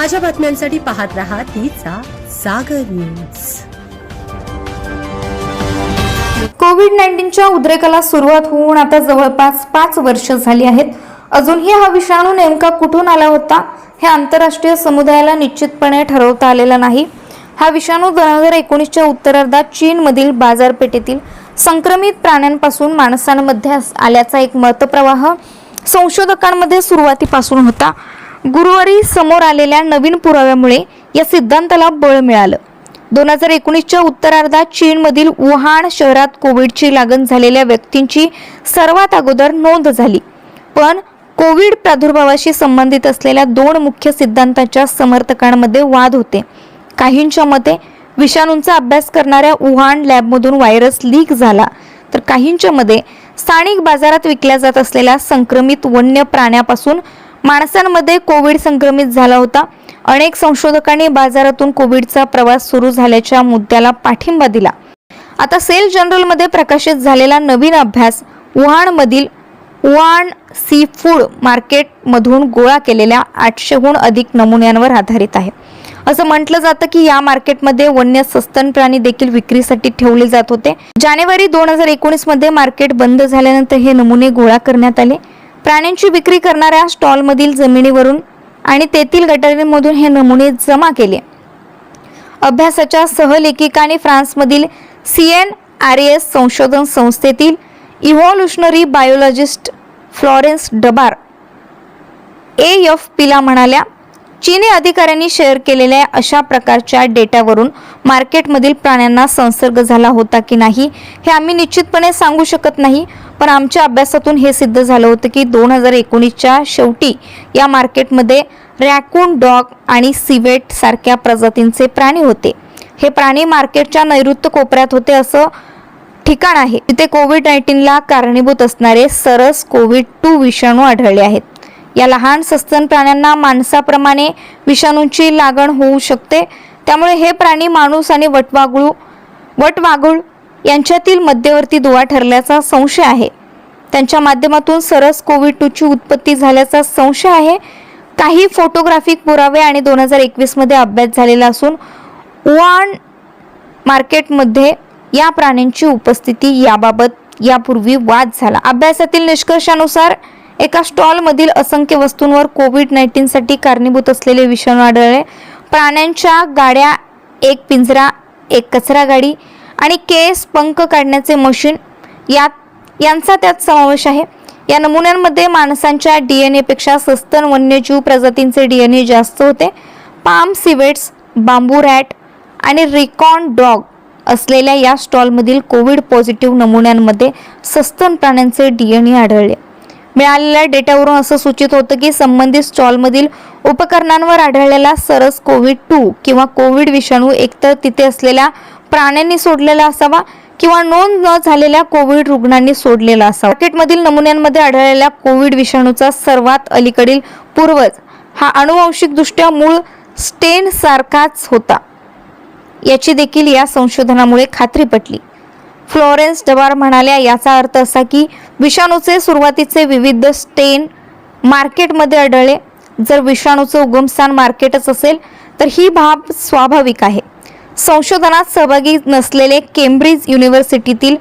ताज्या बातम्यांसाठी पाहत रहा तिचा सागर न्यूज. कोविड नाईन्टीनच्या उद्रेकाला सुरुवात होऊन आता जवळपास पाच वर्ष झाली आहेत. अजूनही हा विषाणू नेमका कुठून आला होता हे आंतरराष्ट्रीय समुदायाला निश्चितपणे ठरवता आलेलं नाही. हा विषाणू दोन हजार एकोणीसच्या उत्तरार्धात चीनमधील बाजारपेठेतील संक्रमित प्राण्यांपासून माणसांमध्ये आल्याचा एक मतप्रवाह संशोधकांमध्ये सुरुवातीपासून होता. गुरुवारी समोर आलेल्या नवीन पुराव्यामुळे या सिद्धांताला बळ मिळालं. दोन हजार एकोणीसच्या उत्तरार्धात चीनमधील वुहान शहरात कोविडची लागण झालेल्या व्यक्तींची सर्वात अगोदर नोंद झाली. पण कोविड प्रादुर्भावाशी संबंधित असलेल्या दोन मुख्य सिद्धांताच्या समर्थकांमध्ये वाद होते. काहींच्या मते विषाणूंचा अभ्यास करणाऱ्या वुहान लॅबमधून व्हायरस लीक झाला. तर काहींच्या मते स्थानिक बाजारात विकल्या जात असलेल्या संक्रमित वन्य प्राण्यापासून माणसांमध्ये कोविड संक्रमित झाला होता. अनेक संशोधकांनी बाजारातून कोविडचा प्रवास सुरू झाल्याच्या मुद्द्याला पाठिंबा दिला. आता सेल जनरलमध्ये प्रकाशित झालेला नवीन अभ्यास वुहानमधील वुहान सी फूड मार्केटमधून गोळा केलेल्या आठशेहून अधिक नमुन्यांवर आधारित आहे. असं म्हटलं जातं की या मार्केटमध्ये वन्य सस्तन प्राणी देखील विक्रीसाठी ठेवले जात होते. जानेवारी दोन हजार एकोणीसमध्ये मार्केट बंद झाल्यानंतर हे नमुने गोळा करण्यात आले. प्राण्यांची विक्री करणाऱ्या स्टॉलमधील जमिनीवरून आणि तेथील गटारीमधून हे नमुने जमा केले. अभ्यासाच्या सहलेखिकाने फ्रान्समधील सी एन आर एस संशोधन संस्थेतील evolutionary biologist Florence Debarre A F पीला म्हणाल्या चीनी अधिकाऱ्यांनी शेअर केलेल्या अशा प्रकारच्या डेटावरून मार्केटमधील प्राण्यांना संसर्ग झाला होता की नाही हे आम्ही निश्चितपणे सांगू शकत नाही. पण आमच्या अभ्यासातून हे सिद्ध झालं होतं की दोन हजार एकोणीसच्या शेवटी या मार्केटमध्ये रॅकून डॉग आणि सिवेट सारख्या प्रजातींचे प्राणी होते. हे प्राणी मार्केटच्या नैऋत्य कोपऱ्यात होते असं ठिकाण आहे. तिथे कोविड नाईन्टीनला कारणीभूत असणारे सरस कोविड टू विषाणू आढळले आहेत. या लहान सस्तन प्राण्यांना माणसाप्रमाणे विषाणूंची लागण होऊ शकते. त्यामुळे हे प्राणी माणूस आणि वटवागळू वटवाघूळ यांच्यातील मध्यवर्ती दुवा ठरल्याचा संशय आहे. त्यांच्या माध्यमातून सरस कोविड टूची उत्पत्ती झाल्याचा संशय आहे. काही फोटोग्राफिक पुरावे आणि दोन हजार एकवीसमध्ये अभ्यास झालेला असून उआन मार्केटमध्ये या प्राण्यांची उपस्थिती याबाबत यापूर्वी वाद झाला. अभ्यासातील निष्कर्षानुसार एका स्टॉलमधील असंख्य वस्तूंवर कोविड नाईन्टीनसाठी कारणीभूत असलेले विषाणू आढळले. प्राण्यांच्या गाड्या एक पिंजरा एक कचरा गाडी आणि केस पंख काढण्याचे मशीन यात यांचा त्यात समावेश आहे. या नमुन्यांमध्ये माणसांच्या डी एन एपेक्षा सस्तन वन्यजीव प्रजातींचे डी एन ए जास्त होते. पाम सिवेट्स बांबू रॅट आणि रिकॉन डॉग असलेल्या या स्टॉलमधील कोविड पॉझिटिव्ह नमुन्यांमध्ये सस्तन प्राण्यांचे डी एन ए आढळले. मिळालेल्या डेटावरून असं सूचित होतं की संबंधित स्टॉलमधील उपकरणांवर आढळलेला सरस कोविड टू किंवा कोविड विषाणू एकतर तिथे असलेल्या प्राण्यांनी सोडलेला असावा किंवा नोंद न झालेल्या कोविड रुग्णांनी सोडलेला असावा. मार्केटमधील नमुन्यांमध्ये आढळलेल्या कोविड विषाणूचा सर्वात अलीकडील पूर्वज हा अनुवांशिकदृष्ट्या मूळ स्टेन सारखाच होता. याची देखील या संशोधनामुळे खात्री पटली. फ्लोरेन्स डबार म्हणाल्या याचा अर्थ असा की विषाणूचे सुरुवातीचे विविध स्टेन मार्केटमध्ये आढळले. जर विषाणूचं उगमस्थान मार्केटच असेल तर ही बाब स्वाभाविक आहे. संशोधनात सहभागी नसलेले केम्ब्रिज युनिव्हर्सिटीतील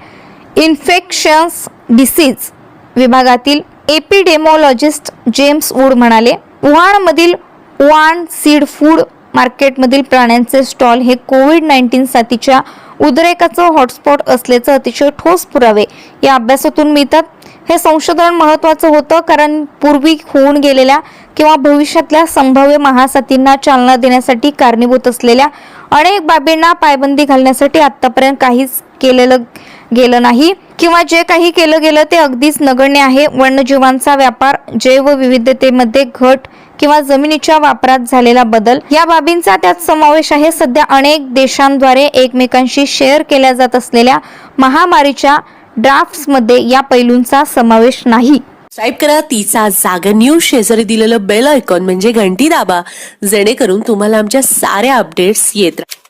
इन्फेक्शन्स डिसीज विभागातील एपिडेमॉलॉजिस्ट जेम्स वूड म्हणाले वुहानमधील वान सीड फूड मार्केटमधील प्राण्यांचे स्टॉल हे कोविड नाईन्टीन साथीच्या उद्रेकाचं हॉटस्पॉट असल्याचं अतिशय ठोस पुरावे. या अभ्यासातून मिळतात हे संशोधन महत्त्वाचं होतं कारण पूर्वी होऊन गेलेल्या किंवा भविष्यातल्या संभाव्य महासाथींना चालना देण्यासाठी कारणीभूत असलेल्या अनेक बाबींना पायबंदी घालण्यासाठी आतापर्यंत काहीच केलेलं गेलं नाही. किंवा जे काही केलं गेलं ते अगदीच नगण्य आहे. वन्यजीवांचा व्यापार जैवविविधतेमध्ये घट किंवा जमिनीच्या वापरात झालेला बदल या बाबींचा त्यात समावेश आहे. सध्या अनेक देशांद्वारे एकमेकांशी शेअर केल्या जात असलेल्या महामारीच्या ड्राफ्ट्समध्ये या पैलूंचा समावेश नाही. टाईप करा तिचा जागर न्यूज शेजारी दिलेलं बेल आयकॉन म्हणजे घंटी दाबा जेणेकरून तुम्हाला आमच्या साऱ्या अपडेट्स येत राहतील